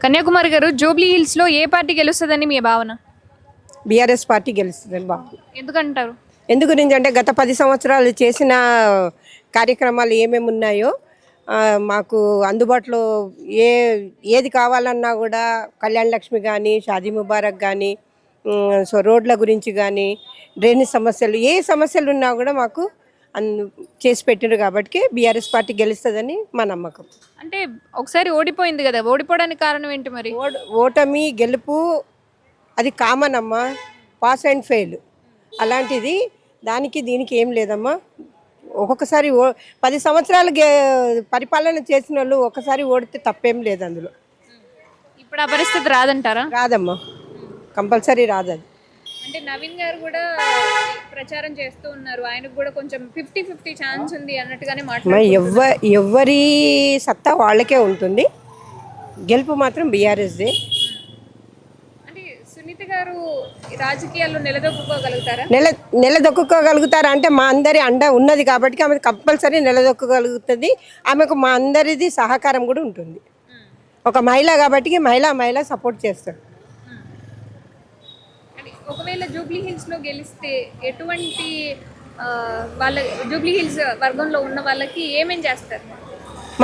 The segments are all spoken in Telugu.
కన్యాకుమారి గారు జూబ్లీ హిల్స్లో ఏ పార్టీ గెలుస్తుందని మీ భావన? బీఆర్ఎస్ పార్టీ గెలుస్తుంది బాబు ఎందుకంటారు? ఎందు గురించి అంటే గత పది సంవత్సరాలు చేసిన కార్యక్రమాలు ఏమేమి ఉన్నాయో ఆ, మాకు అందుబాటులో ఏ ఏది కావాలన్నా కూడా కళ్యాణ లక్ష్మి కానీ షాదీ ముబారక్ కానీ ఉమ్, సో రోడ్ల గురించి కానీ డ్రైనేజ్ సమస్యలు ఏ సమస్యలు ఉన్నా కూడా మాకు అందు చేసి పెట్టిండ్రు కాబట్టి బీఆర్ఎస్ పార్టీ గెలుస్తుందని మా నమ్మకం. అంటే ఒకసారి ఓడిపోయింది కదా ఓడిపోవడానికి కారణం ఏంటి మరి? ఓటమి గెలుపు అది కామన్ అమ్మా పాస్ అండ్ ఫెయిల్. అలాంటిది దానికి దీనికి ఏం లేదమ్మా. ఒక్కొక్కసారి ఓ పది సంవత్సరాలు గే- పరిపాలన చేసిన వాళ్ళు ఒకసారి ఓడితే తప్పేం లేదు అందులో. ఇప్పుడు ఆ పరిస్థితి రాదంటారా? రాదమ్మా. కంపల్సరీ రాదు అది అంటే నవీన్ గారు కూడా ప్రచారం చేస్తూ ఉన్నారు. ఆయనకు కూడా కొంచెం ఫిఫ్టీ ఫిఫ్టీ ఛాన్స్ ఉంది అన్నట్టుగానే మాట్లాడుతున్నారు ఎవరి సత్తా వాళ్ళకే ఉంటుంది. గెలుపు మాత్రం బీఆర్ఎస్దే. అంటే సునీత గారు రాజకీయాల్లో నిలదొక్కుకోగలుగుతారా? నెల నిలదొక్కుకోగలుగుతారా? అంటే మా అందరి అండ ఉన్నది కాబట్టి ఆమె కంపల్సరీ నిలదొక్కగలుగుతుంది. ఆమెకు మా అందరిది సహకారం కూడా ఉంటుంది. ఒక మహిళ కాబట్టి మహిళ మహిళ సపోర్ట్ చేస్తారు. ఒకవేళ జూబ్లీ హిల్స్లో గెలిస్తే ఎటువంటి వాళ్ళ జూబ్లీ హిల్స్ వర్గంలో ఉన్న వాళ్ళకి ఏమేం చేస్తారు?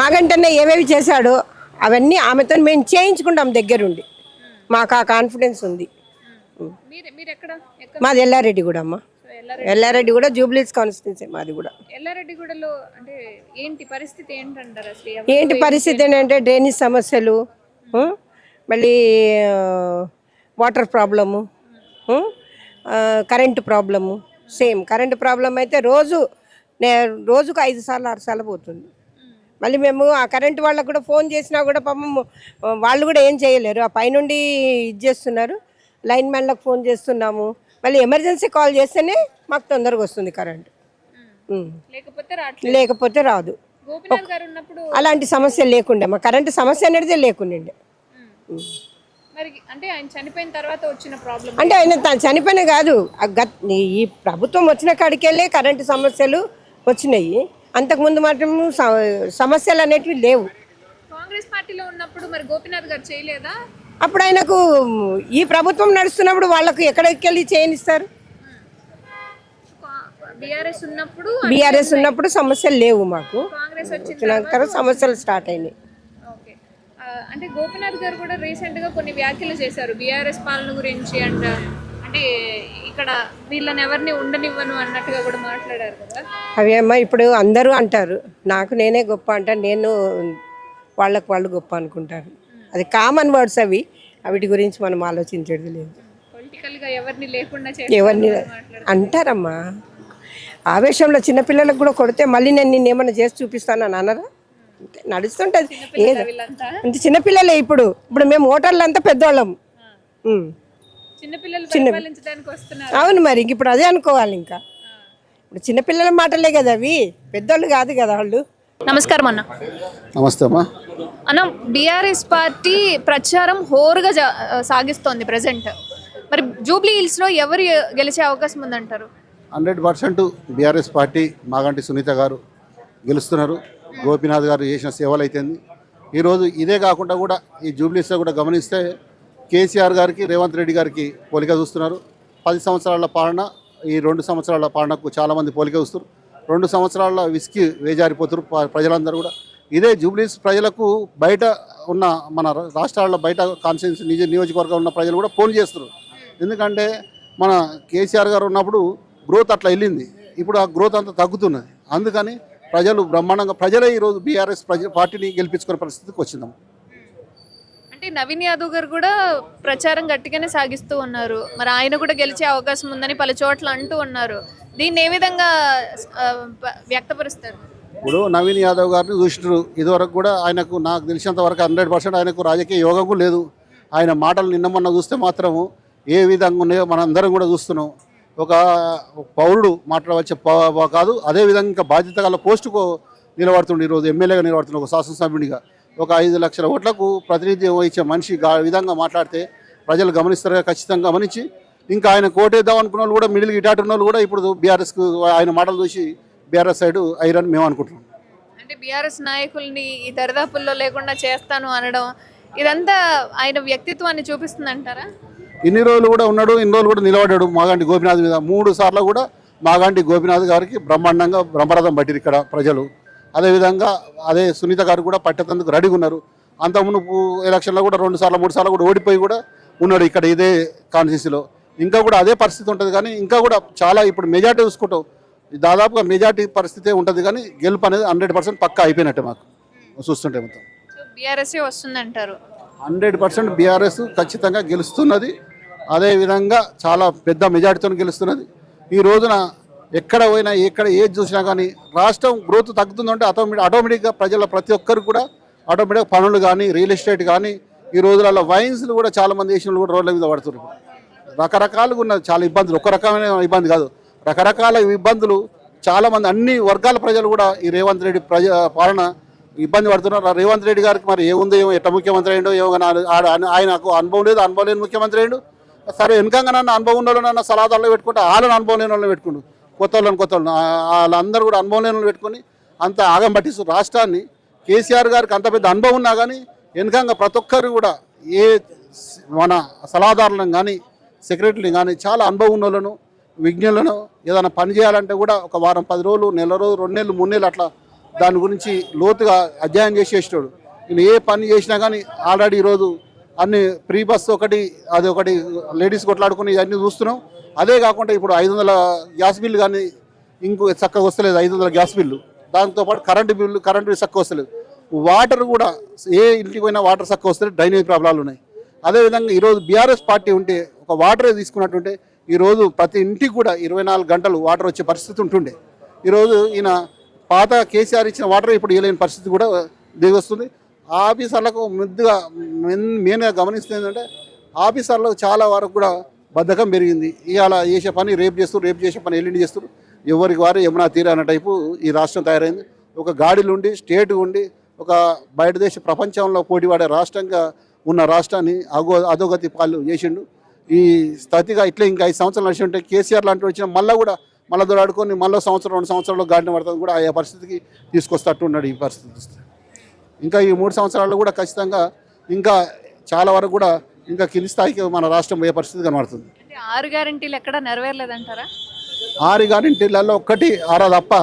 మాకంటనే ఏవేవి చేశాడో అవన్నీ ఆమెతో మేము చేయించుకుంటాం దగ్గరుండి. మాకు ఆ కాన్ఫిడెన్స్ ఉంది. మీరు మీరు ఎక్కడ ఎక్కడ? మాది ఎల్లారెడ్డి కూడా అమ్మ. ఎల్లారెడ్డి. కూడా జూబ్లీస్ కాన్స్టిట్యున్సీ మాది కూడా. ఎల్లారెడ్డిగూడలో అంటే ఏంటి పరిస్థితి ఏంటంటారు అసలు ఏంటి పరిస్థితి ఏంటంటే డ్రైనేజ్ సమస్యలు? మళ్ళీ water problem current problem same. Current problem అయితే రోజు నే రోజుకు ఐదు సార్లు ఆరు సార్లు పోతుంది. మళ్ళీ మేము ఆ కరెంటు వాళ్ళకు కూడా ఫోన్ చేసినా కూడా పాపం వాళ్ళు కూడా ఏం చేయలేరు. ఆ పైనుండి ఇది చేస్తున్నారు. లైన్ మ్యాన్లకు ఫోన్ చేస్తున్నాము. మళ్ళీ ఎమర్జెన్సీ కాల్ చేస్తేనే మాకు తొందరగా వస్తుంది కరెంటు. లేకపోతే రాదు. అలాంటి సమస్య లేకుండే. మా కరెంటు సమస్య అనేది లేకుండే. మరి అంటే ఆయన చనిపోయిన తర్వాత వచ్చిన ప్రాబ్లం అంటే ఆయన త- చనిపోయిన కాదు. ఈ ప్రభుత్వం వచ్చిన కాడికెళ్ళే కరెంటు సమస్యలు వచ్చినాయి. అంతకుముందు మాత్రం సమస్యలు అనేటివి లేవు. కాంగ్రెస్ పార్టీలో ఉన్నప్పుడు మరి గోపినాథ్ గారు చేయలేదా? అప్పుడు ఆయనకు ఈ ప్రభుత్వం నడుస్తున్నప్పుడు వాళ్ళకు ఎక్కడికి వెళ్ళి చేయనిస్తారు బీఆర్ఎస్ ఉన్నప్పుడు బీఆర్ఎస్ ఉన్నప్పుడు సమస్యలు లేవు మాకు. కాంగ్రెస్ వచ్చిన వచ్చినాక సమస్యలు స్టార్ట్ అయినాయి. అంటే గోపినాథ్ గారు కూడా రీసెంట్గా కొన్ని వ్యాఖ్యలు చేశారు. బీఆర్ఎస్ పాలన గురించి అండ్ అంటే ఇక్కడ వీళ్ళని ఎవరిని ఉండనివ్వను అన్నట్టుగా కూడా మాట్లాడారు కదా. అవేమో ఇప్పుడు అందరూ అంటారు నాకు నేనే గొప్ప అంటాను నేను వాళ్ళకు వాళ్ళు గొప్ప అనుకుంటారు. అది కామన్ వర్డ్స్ అవి వీటి గురించి మనం ఆలోచించేది లేదు. పొలిటికల్గా ఎవరిని లేకుండా ఎవరిని అంటారమ్మా. ఆవేశంలో చిన్నపిల్లలకు కూడా కొడితే మళ్ళీ నేను నిన్ను ఏమన్నా చేసి చూపిస్తాను అని అనరా? నడుస్తుంటుంది. ఏదో? అంత చిన్నపిల్లలే ఇప్పుడు. ఇప్పుడు మేము ఓటర్లు అంతా పెద్దవాళ్ళం అవును మరి ఇంక ఇప్పుడు అదే అనుకోవాలి ఇంకా. ఇప్పుడు చిన్నపిల్లల మాటలే కదా అవి. పెద్దోళ్ళు కాదు కదా వాళ్ళు. నమస్కారం అన్న. నమస్తే అమ్మా. అన్న బీఆర్ఎస్ పార్టీ ప్రచారం హోరుగా సాగిస్తోంది ప్రజెంట్. మరి జూబ్లీ హిల్స్లో ఎవరు గెలిచే అవకాశం ఉందంటారు? Hundred percent BRS party Maganti Sunitha గారు గెలుస్తున్నారు. గోపీనాథ్ గారు చేసిన సేవలు అయితేంది ఈరోజు ఇదే కాకుండా కూడా ఈ జూబ్లీస్లో కూడా గమనిస్తే కేసీఆర్ గారికి రేవంత్ రెడ్డి గారికి పోలిక చూస్తున్నారు. పది సంవత్సరాల పాలన ఈ రెండు సంవత్సరాల పాలనకు చాలామంది పోలిక చూస్తారు రెండు సంవత్సరాల విసికి వేజారిపోతారు ప్రజలందరూ కూడా. ఇదే జూబ్లీస్ ప్రజలకు బయట ఉన్న మన రాష్ట్రాల బయట కాన్స్టిట్యూన్స్ నిజ నియోజకవర్గం ఉన్న ప్రజలు కూడా ఫోన్ చేస్తారు ఎందుకంటే మన కేసీఆర్ గారు ఉన్నప్పుడు గ్రోత్ అట్లా వెళ్ళింది. ఇప్పుడు ఆ గ్రోత్ అంతా తగ్గుతున్నది. అందుకని ప్రజలు బ్రహ్మాండంగా ప్రజలే ఈరోజు బీఆర్ఎస్ ప్రజ పార్టీని గెలిపించుకునే పరిస్థితికి వచ్చిందాం అంటే నవీన్ యాదవ్ గారు కూడా ప్రచారం గట్టిగానే సాగిస్తూ ఉన్నారు. మరి ఆయన కూడా గెలిచే అవకాశం ఉందని పలు చోట్ల అంటూ ఉన్నారు. దీన్ని ఏ విధంగా ఆ, వ్యక్తపరుస్తారు? ఇప్పుడు నవీన్ యాదవ్ గారిని చూసినారు. ఇదివరకు కూడా ఆయనకు నాకు తెలిసినంత వరకు హండ్రెడ్ పర్సెంట్ ఆయనకు రాజకీయ యోగం కూడా లేదు. ఆయన మాటలు నిన్న మొన్న చూస్తే మాత్రము ఏ విధంగా ఉన్నాయో మనందరం కూడా చూస్తున్నాం. ఒక పౌరుడు మాట్లాడవచ్చే కాదు అదేవిధంగా ఇంకా బాధ్యత గల పోస్టుకు నిలబడుతుండే ఈరోజు ఎమ్మెల్యేగా నిలబడుతుంది ఒక శాసనసభ్యునిగా. ఒక ఐదు లక్షల ఓట్లకు ప్రాతినిధ్యం వహించే మనిషి విధంగా మాట్లాడితే ప్రజలు గమనిస్తారు ఖచ్చితంగా గమనించి ఇంకా ఆయన కోటేద్దాం అనుకున్న వాళ్ళు కూడా మిడిల్ ఇటాటు ఉన్న వాళ్ళు కూడా ఇప్పుడు బీఆర్ఎస్కు ఆయన మాటలు చూసి బీఆర్ఎస్ సైడ్ ఐరన్ మేము అనుకుంటున్నాం. అంటే బీఆర్ఎస్ నాయకుల్ని ఈ దరిదాపుల్లో లేకుండా చేస్తాను అనడం ఇదంతా ఆయన వ్యక్తిత్వాన్ని చూపిస్తుంది అంటారా ఇన్ని రోజులు కూడా ఉన్నాడు ఇన్ని రోజులు కూడా నిలబడ్డాడు మాగంటి గోపినాథ్ మీద. మూడు సార్లు కూడా మాగంటి గోపినాథ్ గారికి బ్రహ్మాండంగా బ్రహ్మరథం పట్టిరు ఇక్కడ ప్రజలు. అదేవిధంగా అదే సునీత గారు కూడా పట్టేందుకు రెడీగా ఉన్నారు. అంత మునుపు ఎలక్షన్లో కూడా రెండు సార్లు మూడు సార్లు కూడా ఓడిపోయి కూడా ఉన్నాడు ఇక్కడ ఇదే కాన్స్టిట్యూన్సీలో. ఇంకా కూడా అదే పరిస్థితి ఉంటుంది కానీ ఇంకా కూడా చాలా ఇప్పుడు మెజార్టీ చూసుకుంటాం. దాదాపుగా మెజార్టీ పరిస్థితే ఉంటుంది కానీ గెలుపు అనేది హండ్రెడ్ పర్సెంట్ పక్కా అయిపోయినట్టే మాకు. చూస్తుంటే మొత్తం. సో బీఆర్ఎస్ఏ వస్తుంది అంటారు హండ్రెడ్ పర్సెంట్ బీఆర్ఎస్ ఖచ్చితంగా గెలుస్తున్నది. అదేవిధంగా చాలా పెద్ద మెజార్టీతో గెలుస్తున్నది. ఈ రోజున ఎక్కడ పోయినా ఎక్కడ ఏది చూసినా కానీ రాష్ట్రం గ్రోత్ తగ్గుతుందంటే ఆటోమేటిక్ ఆటోమేటిక్గా ప్రజల ప్రతి ఒక్కరు కూడా ఆటోమేటిక్గా పనులు కానీ రియల్ ఎస్టేట్ కానీ ఈ రోజులలో వైన్స్లు కూడా చాలామంది దేశంలో కూడా రోడ్ల మీద పడుతున్నారు రకరకాలుగా ఉన్న చాలా ఇబ్బందులు. ఒక రకమైన ఇబ్బంది కాదు. రకరకాల ఇబ్బందులు చాలామంది అన్ని వర్గాల ప్రజలు కూడా ఈ రేవంత్ రెడ్డి ప్రజ పాలన ఇబ్బంది పడుతున్నారు. రేవంత్ రెడ్డి గారికి మరి ఏముందో ఏమో ఎట్ట ముఖ్యమంత్రి అయ్యిండో ఏమో ఆయనకు అనుభవం లేదు అనుభవం లేని ముఖ్యమంత్రి అయ్యిండు. సరే వెనకంగా నన్ను అనుభవం ఉన్న నన్ను సలహాదారులు పెట్టుకుంటే వాళ్ళని అనుభవం లేని వాళ్ళని పెట్టుకుండు. కొత్త వాళ్ళని కొత్త వాళ్ళని వాళ్ళందరూ కూడా అనుభవం లేని పెట్టుకొని అంత ఆగం పట్టిస్తూ రాష్ట్రాన్ని కేసీఆర్ గారికి అంత పెద్ద అనుభవం ఉన్నా కానీ వెనకంగా ప్రతి ఒక్కరు కూడా ఏ మన సలహాదారులను కానీ సెక్రటరీని కానీ చాలా అనుభవం ఉన్న వాళ్ళను విజ్ఞులను ఏదైనా పని చేయాలంటే కూడా ఒక వారం పది రోజులు నెల రోజులు రెండు నెలలు మూడు నెలలు అట్లా దాని గురించి లోతుగా అధ్యయనం చేసేటాడు. నేను ఏ పని చేసినా కానీ ఆల్రెడీ ఈరోజు అన్ని ప్రీ బస్ ఒకటి అది ఒకటి లేడీస్ కొట్లాడుకుని ఇవన్నీ చూస్తున్నాం. అదే కాకుండా ఇప్పుడు ఐదు వందల గ్యాస్ బిల్లు కానీ ఇంకో చక్కగా వస్తలేదు ఐదు వందల గ్యాస్ బిల్లు. దాంతోపాటు కరెంటు బిల్లు కరెంటు బిల్లు చక్కగా వస్తలేదు. వాటర్ కూడా ఏ ఇంటికి పోయినా వాటర్ చక్కగా వస్తలేదు డ్రైనేజ్ ప్రాబ్లాలు ఉన్నాయి. అదేవిధంగా ఈరోజు బీఆర్ఎస్ పార్టీ ఉంటే ఒక వాటర్ తీసుకున్నట్టుంటే ఈరోజు ప్రతి ఇంటికి కూడా ఇరవై నాలుగు గంటలు వాటర్ వచ్చే పరిస్థితి ఉంటుండే. ఈరోజు ఈయన పాత కేసీఆర్ ఇచ్చిన వాటర్ ఇప్పుడు ఇవ్వలేని పరిస్థితి కూడా దిగొస్తుంది. ఆఫీసర్లకు ముద్దుగా మెయిన్ మెయిన్గా గమనిస్తే ఏంటంటే ఆఫీసర్లకు చాలా వరకు కూడా బద్ధకం పెరిగింది. ఇవాళ చేసే పని రేపు చేస్తారు రేపు చేసే పని ఎల్లుండి చేస్తారు ఎవరికి వారు యమునా తీర అన్న టైపు ఈ రాష్ట్రం తయారైంది. ఒక గాడిలు ఉండి స్టేట్ ఉండి ఒక బయట దేశ ప్రపంచంలో పోటీపడే రాష్ట్రంగా ఉన్న రాష్ట్రాన్ని అగో అధోగతి పాలు చేసిండు. ఈ స్థితిగా ఇట్లా ఇంకా ఐదు సంవత్సరాలు నడిచి ఉంటే కేసీఆర్ లాంటివి వచ్చిన మళ్ళీ కూడా మళ్ళీ దొరాడుకొని మళ్ళీ సంవత్సరం రెండు సంవత్సరాల్లో గాడిన పడుతుంది కూడా ఆ పరిస్థితికి తీసుకొస్తట్టు ఉన్నాడు ఈ పరిస్థితి. ఇంకా ఈ మూడు సంవత్సరాల్లో కూడా ఖచ్చితంగా ఇంకా చాలా వరకు కూడా ఇంకా కింది స్థాయికి మన రాష్ట్రం పోయే పరిస్థితి కనబడుతుంది. ఆరు గ్యారంటీలు ఎక్కడ నెరవేరలేదంటారా? ఆరు గ్యారెంటీలలో ఒక్కటి ఆరా తప్ప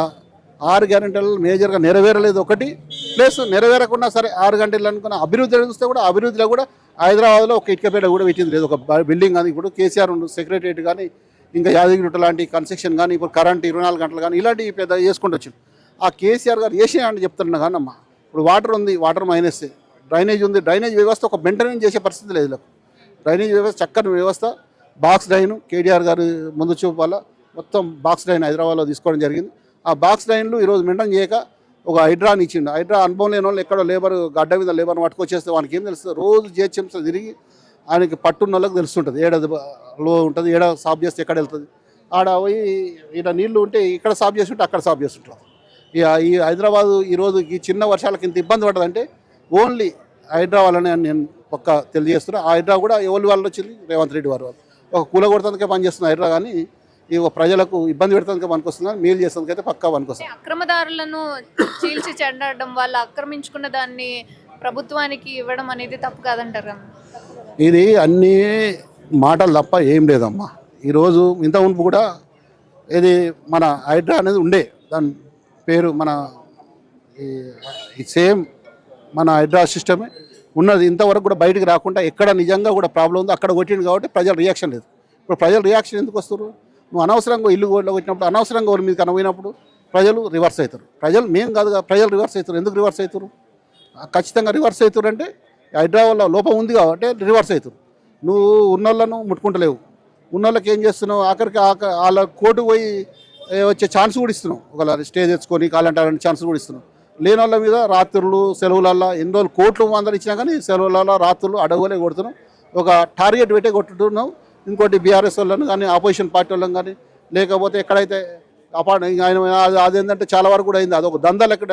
ఆరు గ్యారెంటీలలో మేజర్గా నెరవేరలేదు ఒకటి. ప్లస్ నెరవేరకుండా సరే ఆరు గంటలు అనుకున్న అభివృద్ధి చూస్తే కూడా అభివృద్ధిలో కూడా హైదరాబాద్లో ఒక ఇటుకపేట కూడా పెట్టింది. లేదు ఒక బిల్డింగ్ కానీ ఇప్పుడు కేసీఆర్ సెక్రటరియట్ కానీ ఇంకా యాదగిరిగుట్ట లాంటి కన్స్ట్రక్షన్ కానీ ఇప్పుడు కరెంట్ ఇరవై నాలుగు గంటలు కానీ ఇలాంటివి పెద్ద చేసుకుంటూ వచ్చింది ఆ కేసీఆర్ గారు చేసే అంటే చెప్తున్నా కానమ్మా ఇప్పుడు వాటర్ ఉంది వాటర్ మైనస్ డ్రైనేజ్ ఉంది డ్రైనేజ్ వ్యవస్థ ఒక మెయింటెనెన్స్ చేసే పరిస్థితి లేదు డ్రైనేజ్ వ్యవస్థ చక్కని వ్యవస్థ. బాక్స్ డ్రైన్ కేటీఆర్ గారు ముందు చూపు వల్ల మొత్తం బాక్స్ డ్రైన్ హైదరాబాద్లో తీసుకోవడం జరిగింది. ఆ బాక్స్ డ్రైన్లు ఈరోజు మెయింటైన్ చేయక ఒక హైడ్రాని ఇచ్చిండు. హైడ్రా అనుభవం లేని వాళ్ళు ఎక్కడో లేబర్ గడ్డ మీద లేబర్ పట్టుకొచ్చేస్తే వానికి ఏం తెలుస్తుంది? రోజు జిహెచ్ఎంసీ తిరిగి ఆయనకి పట్టున్న వాళ్ళకి తెలుస్తుంటుంది. ఏడ లో ఉంటుంది ఏడ సాఫ్ చేస్తే ఎక్కడ వెళ్తుంది? ఆడ పోయి ఇక్కడ నీళ్ళు ఉంటే ఇక్కడ సాఫ్ చేస్తుంటే అక్కడ సాఫ్ చేస్తుంటారు. ఈ హైదరాబాదు ఈరోజు ఈ చిన్న వర్షాలకు ఇంత ఇబ్బంది పడుతుందంటే ఓన్లీ హైదరాబాద్ అని నేను పక్క తెలియజేస్తున్నా. ఆ హైడ్రా కూడా ఎవరి వాళ్ళు వచ్చింది? రేవంత్ రెడ్డి వారు వాళ్ళు ఒక కూల కొడతానికే పనిచేస్తుంది హైడ్రా కానీ ఈ ప్రజలకు ఇబ్బంది పెడతానికే పనికొస్తుంది కానీ మేలు చేస్తానికైతే అయితే పక్కా పనికొస్తుంది అక్రమదారులను చీల్చి చెండడం వాళ్ళు ఆక్రమించుకున్న దాన్ని ప్రభుత్వానికి ఇవ్వడం అనేది తప్పు కాదంటారు కదా? ఇది అన్నీ మాటలు తప్ప ఏం లేదమ్మా. ఈరోజు ఇంత మునుపు కూడా ఇది మన హైడ్రా అనేది ఉండే. దాని పేరు మన ఈ సేమ్ మన హైడ్రా సిస్టమే. ఉన్నది ఇంతవరకు కూడా బయటకు రాకుండా ఎక్కడ నిజంగా కూడా ప్రాబ్లం ఉందో అక్కడ కొట్టింది కాబట్టి ప్రజల రియాక్షన్ లేదు. ఇప్పుడు ప్రజల రియాక్షన్ ఎందుకు వస్తారు నువ్వు అనవసరంగా ఇల్లు గోడలో అనవసరంగా వాళ్ళ మీద కనబోయినప్పుడు ప్రజలు రివర్స్ అవుతారు. ప్రజలు మేము కాదు ప్రజలు రివర్స్ అవుతారు. ఎందుకు రివర్స్ అవుతారు? ఖచ్చితంగా రివర్స్ అవుతారు అంటే హైదరాబాద్లో లోపం ఉంది కాబట్టి రివర్స్ అవుతారు. నువ్వు ఉన్నోళ్ళను ముట్టుకుంటలేవు. ఉన్నోళ్ళకి ఏం చేస్తున్నావు? ఆఖరికి ఆక- వాళ్ళ కోర్టు పోయి వచ్చే ఛాన్స్ కూడా ఇస్తున్నాం. ఒకవేళ స్టే తెచ్చుకొని కాలంటారని ఛాన్స్ కూడా ఇస్తున్నాం. లేని వాళ్ళ మీద రాత్రులు సెలవులల్లో ఎన్ని రోజులు కోట్లు అందరూ ఇచ్చినా కానీ సెలవులలో రాత్రులు అడవులే కొడుతున్నాం. ఒక టార్గెట్ పెట్టే కొట్టుతున్నాం ఇంకోటి బీఆర్ఎస్ వాళ్ళని కానీ ఆపోజిషన్ పార్టీ వాళ్ళని కానీ లేకపోతే ఎక్కడైతే అపార్ట్ ఆయన అది- అదేంటంటే చాలా వరకు కూడా అయింది. అదొక దందా లెక్క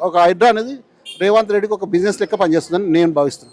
ఒక హైడ్రా అనేది రేవంత్ రెడ్డికి ఒక బిజినెస్ లెక్క పనిచేస్తుందని నేను భావిస్తున్నాను.